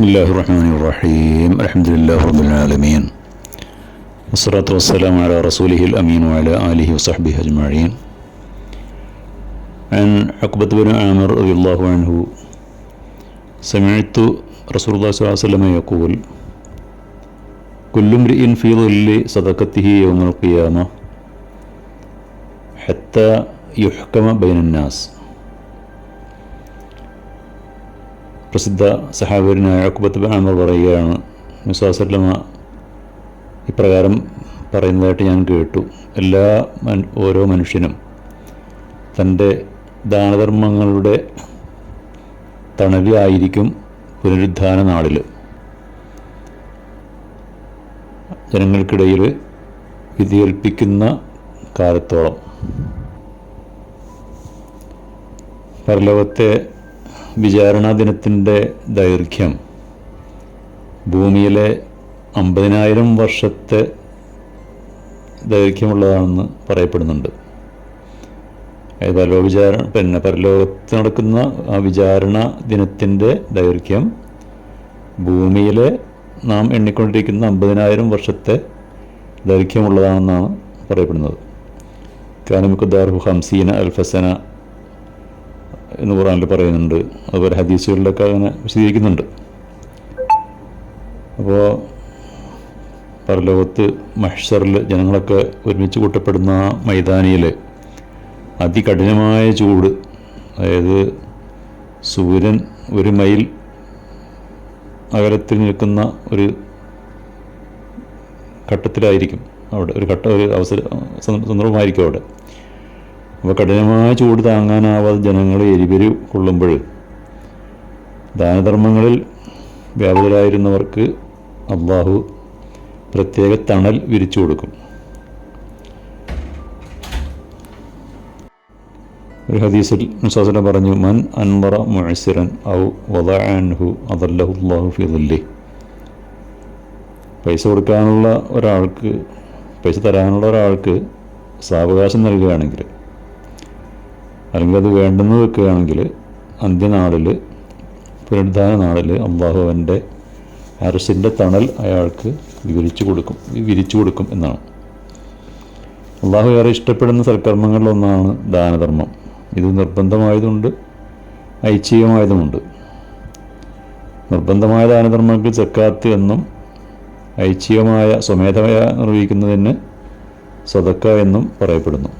بسم الله الرحمن الرحيم الحمد لله رب العالمين والصلاة والسلام على رسوله الأمين وعلى آله وصحبه أجمعين عن عقبة بن عامر رضي الله عنه سمعت رسول الله صلى الله عليه وسلم يقول كل امرئ في ظل صدقته يوم القيامة حتى يحكم بين الناس പ്രസിദ്ധ സഹാബരനായ അക്ബത്ത് അമർ പറയുകയാണ്. മുസാസല്ലമ ഇപ്രകാരം പറയുന്നതായിട്ട് ഞാൻ കേട്ടു. എല്ലാ ഓരോ മനുഷ്യനും തന്റെ ദാനധർമ്മങ്ങളുടെ തണവിയായിരിക്കും പുനരുദ്ധാന നാളിൽ ജനങ്ങൾക്കിടയിൽ വിധിയേൽപ്പിക്കുന്ന കാലത്തോളം. പരലോകത്തെ വിചാരണാ ദിനത്തിന്റെ ദൈർഘ്യം. ഭൂമിയിലെ അമ്പതിനായിരം വർഷത്തെ ദൈർഘ്യമുള്ളതാണെന്ന് പറയപ്പെടുന്നുണ്ട്. അതായത് പരലോക വിചാര പിന്നെ പരലോകത്ത് നടക്കുന്ന ആ വിചാരണ ദിനത്തിന്റെ ദൈർഘ്യം ഭൂമിയിലെ നാം എണ്ണിക്കൊണ്ടിരിക്കുന്ന അമ്പതിനായിരം വർഷത്തെ ദൈർഘ്യമുള്ളതാണെന്നാണ് പറയപ്പെടുന്നത്. കാനമുക്കുദാർ ഹംസീന അൽഫസന എന്ന് ഖുറാനിൽ പറയുന്നുണ്ട്. അതുപോലെ ഹദീസുകളിലൊക്കെ അങ്ങനെ വിശദീകരിക്കുന്നുണ്ട്. അപ്പോൾ പരലോകത്ത് മഹ്ഷറിൽ ജനങ്ങളൊക്കെ ഒരുമിച്ച് കൂട്ടപ്പെടുന്ന മൈതാനിയിൽ അതികഠിനമായ ചൂട് അതായത് സൂര്യൻ ഒരു മൈൽ അകലത്തിൽ നിൽക്കുന്ന ഒരു ഘട്ടത്തിലായിരിക്കും അവിടെ ഒരു ഘട്ട ഒരു അവസര സന്ദർഭമായിരിക്കും അവിടെ. അപ്പോൾ കഠിനമായ ചൂട് താങ്ങാനാവാതെ ജനങ്ങൾ എരിപെരു കൊള്ളുമ്പോൾ ദാനധർമ്മങ്ങളിൽ വ്യാപകരായിരുന്നവർക്ക് അള്ളാഹു പ്രത്യേക തണൽ വിരിച്ചു കൊടുക്കും. ഒരു ഹദീസിൽ മുസാസന പറഞ്ഞു മൻ അൻവറ മുഴസിറൻ ഔ വദു അതല്ലഹുല്ലാഹു ഫിദല്ലി പൈസ കൊടുക്കാനുള്ള ഒരാൾക്ക് പൈസ തരാനുള്ള ഒരാൾക്ക് സാവകാശം നൽകുകയാണെങ്കിൽ അല്ലെങ്കിൽ അത് വേണ്ടെന്ന് വെക്കുകയാണെങ്കിൽ അന്ത്യനാളിൽ പുനരുദ്ധാന നാളിൽ അള്ളാഹു അരസിന്റെ തണൽ അയാൾക്ക് വിവരിച്ചു കൊടുക്കും വിരിച്ചു കൊടുക്കും എന്നാണ്. അള്ളാഹു ഏറെ ഇഷ്ടപ്പെടുന്ന സൽക്കർമ്മങ്ങളിലൊന്നാണ് ദാനധർമ്മം. ഇത് നിർബന്ധമായതുണ്ട് ഐച്ഛികമായതുമുണ്ട്. നിർബന്ധമായ ദാനധർമ്മങ്ങൾക്ക് ചക്കാത്ത് എന്നും ഐച്ഛികമായ സ്വമേധമായ നിർവഹിക്കുന്നതിന് സ്വതക്ക എന്നും പറയപ്പെടുന്നു.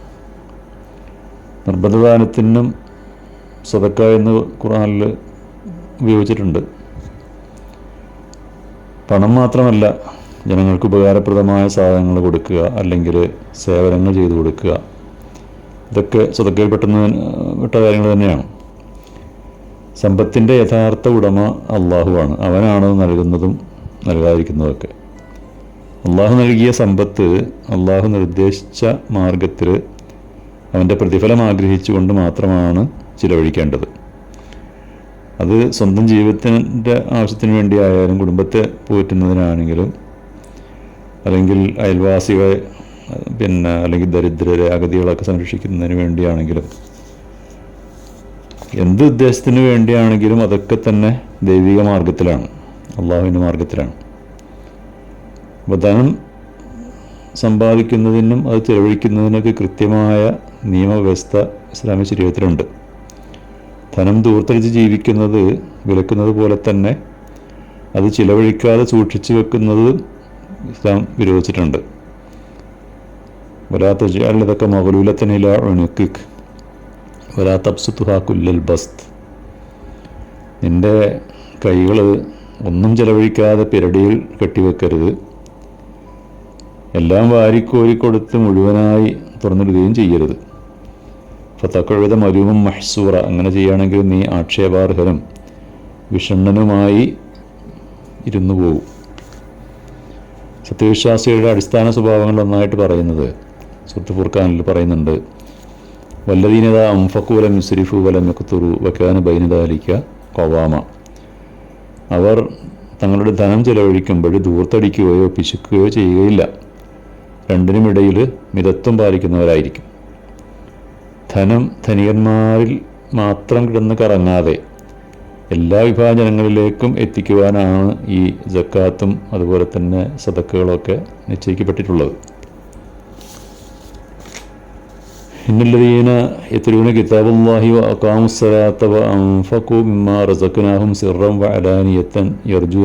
നിർബന്ധദാനത്തിനും സ്വതക്ക എന്ന് ഖുറാനിൽ ഉപയോഗിച്ചിട്ടുണ്ട്. പണം മാത്രമല്ല ജനങ്ങൾക്ക് ഉപകാരപ്രദമായ സാധനങ്ങൾ കൊടുക്കുക അല്ലെങ്കിൽ സേവനങ്ങൾ ചെയ്തു കൊടുക്കുക. ഇതൊക്കെ സ്വതക്കയിൽ പെട്ടെന്ന് വിട്ട കാര്യങ്ങൾ തന്നെയാണ്. സമ്പത്തിന്റെ യഥാർത്ഥ ഉടമ അള്ളാഹുവാണ് അവനാണ് നൽകുന്നതും നൽകാതിരിക്കുന്നതൊക്കെ. അള്ളാഹു നൽകിയ സമ്പത്ത് അള്ളാഹു നിർദ്ദേശിച്ച മാർഗത്തിൽ അവന്റെ പ്രതിഫലം ആഗ്രഹിച്ചുകൊണ്ട് മാത്രമാണ് ചിലവഴിക്കേണ്ടത്. അത് സ്വന്തം ജീവിതത്തിന്റെ ആവശ്യത്തിന് വേണ്ടിയായാലും കുടുംബത്തെ പോറ്റുന്നതിനാണെങ്കിലും അല്ലെങ്കിൽ അയൽവാസികളെ പിന്നെ അല്ലെങ്കിൽ ദരിദ്രരെ അഗതികളൊക്കെ സംരക്ഷിക്കുന്നതിന് വേണ്ടിയാണെങ്കിലും എന്ത് ഉദ്ദേശത്തിന് വേണ്ടിയാണെങ്കിലും അതൊക്കെ തന്നെ ദൈവിക മാർഗത്തിലാണ് അള്ളാഹുവിന്റെ മാർഗത്തിലാണ് അപ്പോൾ ധനം സമ്പാദിക്കുന്നതിനും അത് ചെലവഴിക്കുന്നതിനൊക്കെ കൃത്യമായ നിയമവ്യവസ്ഥ ഇസ്ലാമിക ശരീരത്തിലുണ്ട്. ധനം ദൂർത്തടിച്ച് ജീവിക്കുന്നത് വിലക്കുന്നത് പോലെ തന്നെ അത് ചിലവഴിക്കാതെ സൂക്ഷിച്ചു വെക്കുന്നത് ഇസ്ലാം വിരോധിച്ചിട്ടുണ്ട്. വലാത്ത ജാലതൊക്കെ മകളൂലത്തനില ഒണുക്കിക് വലാ തപ്സുത്തുഹാ കുല്ലൽ ബസ്ത്. നിന്റെ കൈകൾ ഒന്നും ചെലവഴിക്കാതെ പിരടിയിൽ കെട്ടിവെക്കരുത്. എല്ലാം വാരിക്കോരിക്കൊടുത്ത് മുഴുവനായി തുറന്നിടുകയും ചെയ്യരുത്. ഫത്തക്കഴുത മരുവും മഹ്സൂറ. അങ്ങനെ ചെയ്യുകയാണെങ്കിൽ നീ ആക്ഷേപാർഹനും വിഷണ്ണനുമായി ഇരുന്നു പോകും സത്യവിശ്വാസികളുടെ അടിസ്ഥാന സ്വഭാവങ്ങൾ ഒന്നായിട്ട് പറയുന്നത് സുഹൃത്ത് ഫുർഖാനിൽ പറയുന്നുണ്ട് വല്ലതീനത അംഫക്കു വലം മുസ്രിഫു വലം മെക്കുത്തുറു വക്കാന ബൈനദാലിക്ക കൊവാമ അവർ തങ്ങളുടെ ധനം ചെലവഴിക്കുമ്പോൾ ദൂർത്തടിക്കുകയോ പിശുക്കുകയോ ചെയ്യുകയില്ല. രണ്ടിനുമിടയിൽ മിതത്വം പാലിക്കുന്നവരായിരിക്കും. ധനം ധനികന്മാരിൽ മാത്രം കിടന്ന് കറങ്ങാതെ എല്ലാ വിഭാജനങ്ങളിലേക്കും എത്തിക്കുവാനാണ് ഈ ജക്കാത്തും അതുപോലെ തന്നെ സതക്കുകളൊക്കെ നിശ്ചയിക്കപ്പെട്ടിട്ടുള്ളത്.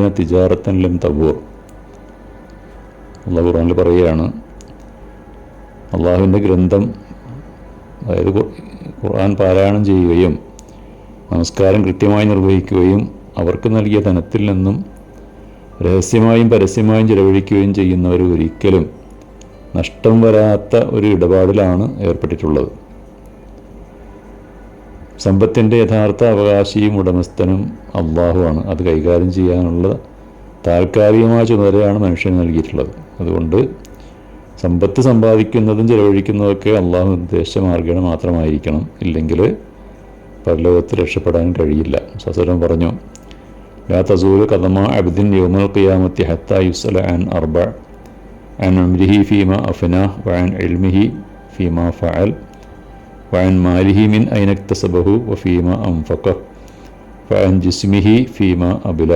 തിജാറത്തൻ ലം തബൂർ. അള്ളാഹു പറയുകയാണ് അള്ളാഹുവിന്റെ ഗ്രന്ഥം അതായത് ഖുർആൻ പാരായണം ചെയ്യുകയും നമസ്കാരം കൃത്യമായി നിർവഹിക്കുകയും അവർക്ക് നൽകിയ ധനത്തിൽ നിന്നും രഹസ്യമായും പരസ്യമായും ചിലവഴിക്കുകയും ചെയ്യുന്നവർ ഒരിക്കലും നഷ്ടം വരാത്ത ഒരു ഇടപാടിലാണ് ഏർപ്പെട്ടിട്ടുള്ളത്. സമ്പത്തിന്റെ യഥാർത്ഥ അവകാശിയും ഉടമസ്ഥനും അള്ളാഹുവാണ് അത് കൈകാര്യം ചെയ്യാനുള്ള താൽക്കാലികമായ ചുമതലയാണ് മനുഷ്യന് നൽകിയിട്ടുള്ളത്. അതുകൊണ്ട് സമ്പത്ത് സമ്പാദിക്കുന്നതും ചിലവഴിക്കുന്നതൊക്കെ അള്ളാഹു നിർദ്ദേശിച്ച മാർഗേണ മാത്രമായിരിക്കണം. ഇല്ലെങ്കിൽ പരലോകത്ത് രക്ഷപ്പെടാൻ കഴിയില്ല. സസുരം പറഞ്ഞു ലാ തസൂൽ കഥമ അബ്ദിൻ യോമൽ ഖിയാമത്തി ഹത്ത യുസല ആൻ അർബ ആൻ അംരിഹി ഫീമ അഫന വൻ ഇൽമിഹി ഫീമ ഫഅൽ വൻ മാലിഹി മിൻ ഐനക്തസബഹു വ ഫീമ അംഫഖ വൻ ജിസ്മിഹി ഫീമ അബില.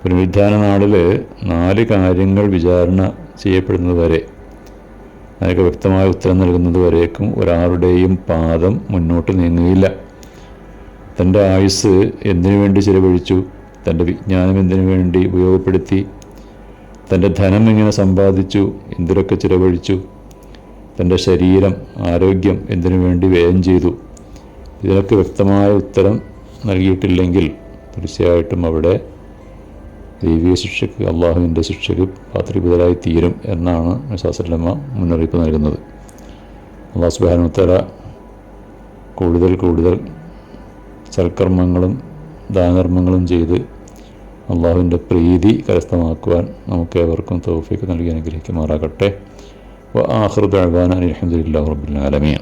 പുനരുദ്ധാന നാളിൽ നാല് കാര്യങ്ങൾ വിചാരണ ചെയ്യപ്പെടുന്നത് വരെ അതിനൊക്കെ വ്യക്തമായ ഉത്തരം നൽകുന്നത് വരേക്കും ഒരാളുടെയും പാദം മുന്നോട്ട് നീങ്ങുകയില്ല. തന്റെ ആയുസ് എന്തിനു വേണ്ടി ചിലവഴിച്ചു? തന്റെ വിജ്ഞാനം എന്തിനു വേണ്ടി ഉപയോഗപ്പെടുത്തി? തന്റെ ധനം എങ്ങനെ സമ്പാദിച്ചു? എന്തിലൊക്കെ ചിലവഴിച്ചു? തന്റെ ശരീരം ആരോഗ്യം എന്തിനു വേണ്ടി വ്യയം ചെയ്തു? ഇതിനൊക്കെ വ്യക്തമായ ഉത്തരം നൽകിയിട്ടില്ലെങ്കിൽ തീർച്ചയായിട്ടും അവിടെ ദൈവിക ശിക്ഷയ്ക്ക് അള്ളാഹുവിന്റെ ശിക്ഷയ്ക്ക് പാത്രീപതരായി തീരും എന്നാണ് ശാസ്ത്രലമ്മ മുന്നറിയിപ്പ് നൽകുന്നത്. അള്ളാഹു സുബാനുത്തല കൂടുതൽ കൂടുതൽ സൽക്കർമ്മങ്ങളും ദാനകർമ്മങ്ങളും ചെയ്ത് അള്ളാഹുവിന്റെ പ്രീതി കരസ്ഥമാക്കുവാൻ നമുക്ക് ഏവർക്കും തൗഫീക്ക് നൽകി അനുഗ്രഹിക്കുമാറാകട്ടെ. ആഹൃദ് അഹ്വാൻ അലഹമുല്ലാ ആലമീൻ.